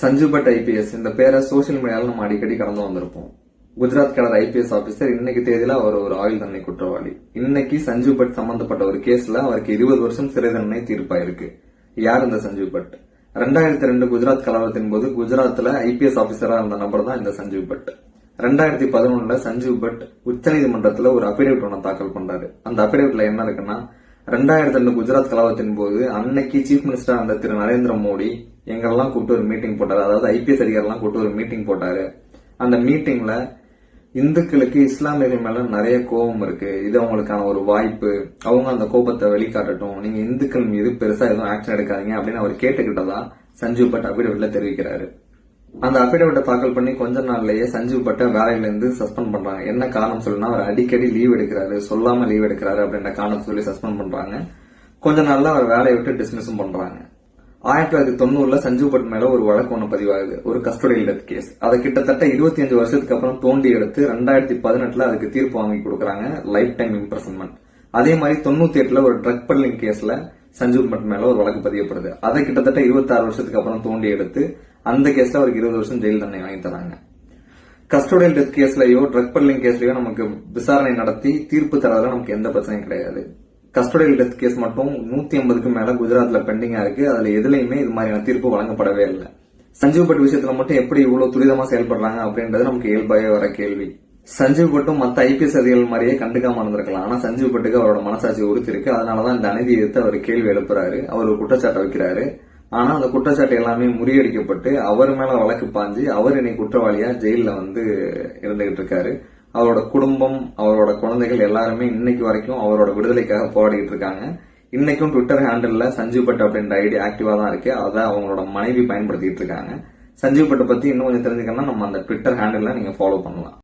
Sanju but IPS இந்த பேரை social மீடியாவில் நம்ம அடிக்கடி கடந்து வந்திருப்போம். குஜராத் கடந்த ஐபிஎஸ் ஆபீசர் இன்னைக்கு தேதியில அவர் ஒரு ஆயுள் தண்டனை குற்றவாளி. இன்னைக்கு சஞ்சு பட் சம்பந்தப்பட்ட ஒரு கேஸ்ல அவருக்கு இருபது வருஷம் சிறை தண்டனை தீர்ப்பாயிருக்கு. யார் இந்த சஞ்சு பட்? ரெண்டாயிரத்தி ரெண்டு குஜராத் கலவரத்தின் போது குஜராத்ல ஐபிஎஸ் ஆபீசரா இருந்த நபர் தான் இந்த சஞ்சீவ் பட். ரெண்டாயிரத்தி பதினொன்னுல சஞ்சீவ் பட் உச்சநீதிமன்றத்துல ஒரு அபிடேவிட் ஒன்று தாக்கல் பண்றாரு. அந்த அபிடேவிட்ல என்ன இருக்குன்னா ரெண்டாயிரத்தி ரெண்டு குஜராத் கலவரத்தின் போது அன்னைக்கு சீஃப் மினிஸ்டர் அந்த திரு நரேந்திர மோடி எங்கெல்லாம் கூப்பிட்டு ஒரு மீட்டிங் போட்டாரு. அதாவது ஐபிஎஸ் அதிகாரிலாம் கூப்பிட்டு ஒரு மீட்டிங் போட்டாரு. அந்த மீட்டிங்ல இந்துக்களுக்கு இஸ்லாமியர்கள் மேல நிறைய கோபம் இருக்கு. இது அவங்களுக்கான ஒரு வாய்ப்பு. அவங்க அந்த கோபத்தை வெளிக்காட்டட்டும். நீங்க இந்துக்கள் மீது பெருசா எதுவும் ஆக்ஷன் எடுக்காதீங்க அப்படின்னு அவர் கேட்டுக்கிட்டதா சஞ்சீவ் பட் அபிடேவிட்ல தெரிவிக்கிறாரு. அந்த அஃபிடவிட்டை தாக்கல் பண்ணி கொஞ்ச நாள்லயே சஞ்சீவ் பட்டை வேலையில இருந்து சஸ்பெண்ட் பண்றாங்க. என்ன காரணம் சொல்லுனா அவர் அடிக்கடி லீவ் எடுக்கிறாரு. சொல்லாம லீவ் எடுக்கிறாரு அப்படின்ற காரணம் சொல்லி சஸ்பெண்ட் பண்றாங்க. கொஞ்ச நாள்ல அவர் வேலையை விட்டு டிஸ்மிஸும் பண்றாங்க. ஆயிரத்தி தொள்ளாயிரத்தி தொண்ணூறுல சஞ்சீவ் பட் மேல ஒரு வழக்கு ஒன்று பதிவாகுது. ஒரு கஸ்டோடியல் டெத் கேஸ் அதை கிட்டத்தட்ட இருபத்தி அஞ்சு வருஷத்துக்கு அப்புறம் தோண்டி எடுத்து ரெண்டாயிரத்தி பதினெட்டுல அதுக்கு தீர்ப்பு வாங்கி கொடுக்குறாங்க லைஃப் டைம் இம்ப்ரெசன்மெண்ட் அதே மாதிரி தொண்ணூத்தி எட்டுல ஒரு ட்ரக் பட்லிங் கேஸ்ல சஞ்சீவ் பட் மேல ஒரு வழக்கு பதியப்படுது. அதை கிட்டத்தட்ட இருபத்தி ஆறு வருஷத்துக்கு அப்புறம் தோண்டி எடுத்து அந்த கேஸ்ல அவருக்கு இருபது வருஷம் ஜெயில் தண்டனை வாங்கி தராங்க. கஸ்டோடியல் டெத் கேஸ்லயோ ட்ரக் பல்லிங் கேஸ்லயோ நமக்கு விசாரணை நடத்தி தீர்ப்பு தரதுல நமக்கு எந்த பிரச்சனையும் கிடையாது. கஸ்டோடியல் டெத் கேஸ் மட்டும் நூத்தி ஐம்பதுக்கு மேல குஜராத்ல பெண்டிங்கா இருக்கு. அதுல எதுலையுமே இது மாதிரியான தீர்ப்பு வழங்கப்படவே இல்லை. சஞ்சீவ் பட் விஷயத்துல மட்டும் எப்படி இவ்வளவு துரிதமா செயல்படுறாங்க அப்படின்றது நமக்கு இயல்பாகவே வர கேள்வி. சஞ்சீவ் பட்டும் மத்த ஐபிஎஸ் அதிகாரிகள் மாதிரியே கண்டுக்காம இருந்திருக்கலாம் ஆனா சஞ்சீவ் பட்டுக்கு அவரோட மனசாட்சி உறுத்திருக்கு. அதனாலதான் இந்த அநீதி எடுத்து அவர் கேள்வி எழுப்புறாரு. அவர் ஒரு குற்றச்சாட்டை வைக்கிறாரு. ஆனா அந்த குற்றச்சாட்டு எல்லாமே முறியடிக்கப்பட்டு அவர் மேல வழக்கு பாஞ்சு அவர் இன்னைக்கு குற்றவாளியா ஜெயில வந்து இருந்துகிட்டு இருக்காரு. அவரோட குடும்பம் அவரோட குழந்தைகள் எல்லாருமே இன்னைக்கு வரைக்கும் அவரோட விடுதலைக்காக போராடிட்டு இருக்காங்க. இன்னைக்கும் ட்விட்டர் ஹேண்டில் சஞ்சீவ் பட் அப்படின்ற ஐடி ஆக்டிவா தான் இருக்கு. அதை அவங்களோட மனைவி பயன்படுத்திட்டு இருக்காங்க. சஞ்சீவ் பட்டை பத்தி இன்னும் கொஞ்சம் தெரிஞ்சுக்கணும்னா நம்ம அந்த ட்விட்டர் ஹேண்டில் நீங்க ஃபாலோ பண்ணலாம்.